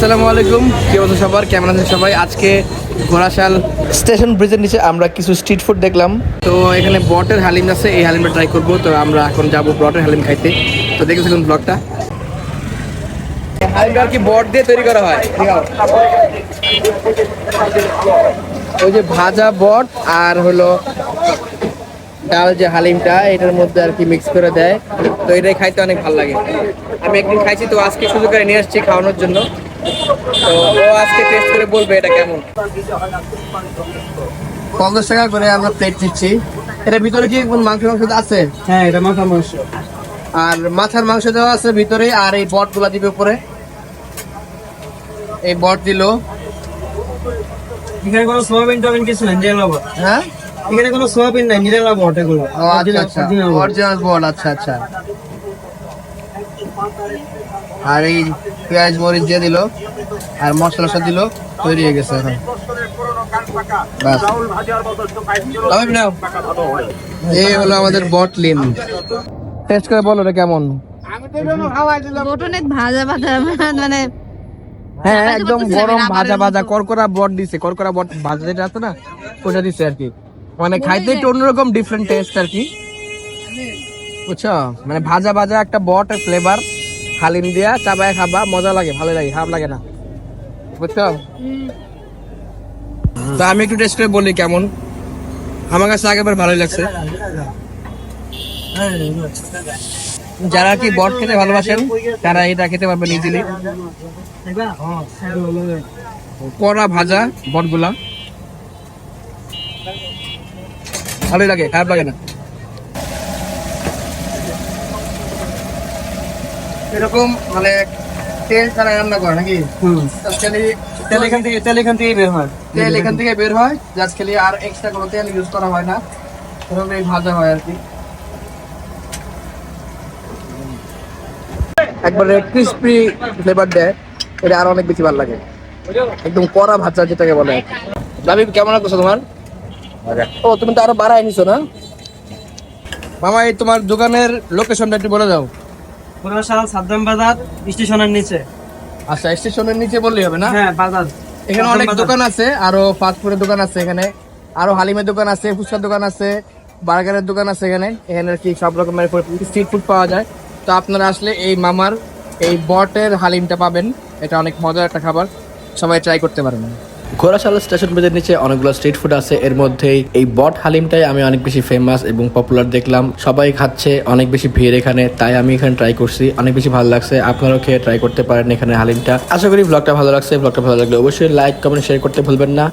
আসসালামু আলাইকুম। কি অবস্থা সবার? কেমন আছেন সবাই? আজকে ঘোড়াশাল স্টেশন ব্রিজের নিচে আমরা কিছু স্ট্রিট ফুড দেখলাম। তো এখানে বটের হালিম আছে, এই হালিমটা ট্রাই করব। তো আমরা এখন যাব বটের হালিম খাইতে। তো দেখেছি কোন ব্লগটা হালিমটা আর কি বট দিয়ে তৈরি করা হয়। ওই যে ভাজা বট আর হলো ডাল যে হালিমটা, এটার মধ্যে আর কি মিক্স করে দেয়। তো এটাই খাইতে অনেক ভালো লাগে। আমি একদিন খাইছি, তো আজকে সুযোগ করে নিয়ে আসছি খাওয়ানোর জন্য। তো ও আজকে টেস্ট করে বলবে এটা কেমন। পঞ্চাশ টাকা করে আমরা প্লেট নিচ্ছি এটার ভিতরে কি মাংস মাংস আছে? হ্যাঁ এটা মাথা মাংস। আর মাথার মাংস দেওয়া আছে ভিতরে আর এই বটগুলা দিবে উপরে। এই বট দিল। এখানে কোনো সোয়াবিন টোবিন কিছু নেই নিরালা বট। হ্যাঁ? এখানে কোনো সোয়াবিন নাই নিরালা বট এগুলো। আচ্ছা আচ্ছা। অরিজিনাল বট আচ্ছা আচ্ছা। আর এই পেঁয়াজ মরিচ দিয়ে দিল আর মশলা সব দিল তৈরি হয়ে গেছে এখন। এই হলো আমাদের বট লিম টেস্ট করে বলো এটা কেমন? ভাজা ভাজা মানে হ্যাঁ একদম গরম ভাজা ভাজা করকরা বট দিছে করকরা বট ভাজা যেটা আছে না ওটা দিছে আর কি। মানে খাইতে একটু অন্যরকম ডিফারেন্ট টেস্ট আর কি। বুঝছ? মানে ভাজা ভাজা একটা বট ফ্লেভার হালিম দিয়া চাবায় খাবা, মজা লাগে, ভালো লাগে, খারাপ লাগে না। বুঝছ? তো আমি একটু টেস্ট করে বলি কেমন। আমার কাছে আগেবার ভালোই লাগছে। যারা কি বট খেতে ভালোবাসেন, তারা এটা খেতে পারবেন ইজিলি কড়া ভাজা বটগুলা। ভালোই লাগে, খারাপ লাগে না। এরকম মানে তেল ছাড়া রান্না করে নাকি? খালি তেল এখান থেকে তেল এখান থেকে বের হয়। তেল এখান থেকে বের হয় জাস্ট খালি আর এক্সট্রা কোনো তেল ইউজ করা হয় না। এভাবেই ভাজা হয় আর কি। একবারে ক্রিস্পি ফ্লেভার দেয় এটা আরও অনেক বেশি ভালো লাগে। একদম কড়া ভাজা যেটাকে বলে। লাবিব কেমন লাগছে তোমার? ও তুমি তো আরও বাড়াই নিছো না? মামা এই তোমার দোকানের লোকেশনটা একটু বলে দাও। পুরাশাল সাদ্দাম বাজার স্টেশনের নিচে। আচ্ছা স্টেশনের নিচে বললেই হবে না? হ্যাঁ বাজার। এখানে অনেক দোকান আছে আরও ফাস্ট ফুডের দোকান আছে এখানে আরও হালিমের দোকান আছে ফুচকার দোকান আছে বার্গারের দোকান আছে এখানে। এখানে কি সব রকমের স্ট্রিট ফুড পাওয়া যায়। তো আপনারা আসলে এই মামার এই বটের হালিমটা পাবেন। এটা অনেক মজার একটা খাবার। সবাই ট্রাই করতে পারেন। ঘোড়াশাল স্টেশন ব্রিজের নিচে অনেকগুলো স্ট্রিট ফুড আছে। এর মধ্যেই এই বট হালিমটাই আমি অনেক বেশি ফেমাস এবং পপুলার দেখলাম। সবাই খাচ্ছে, অনেক বেশি ভিড় এখানে, তাই আমি এখানে ট্রাই করছি। অনেক বেশি ভালো লাগছে, আপনারাও খেয়ে ট্রাই করতে পারেন এখানে হালিমটা। আশা করি ব্লগটা ভালো লাগছে ব্লগটা ভালো লাগলে অবশ্যই লাইক কমেন্ট শেয়ার করতে ভুলবেন না।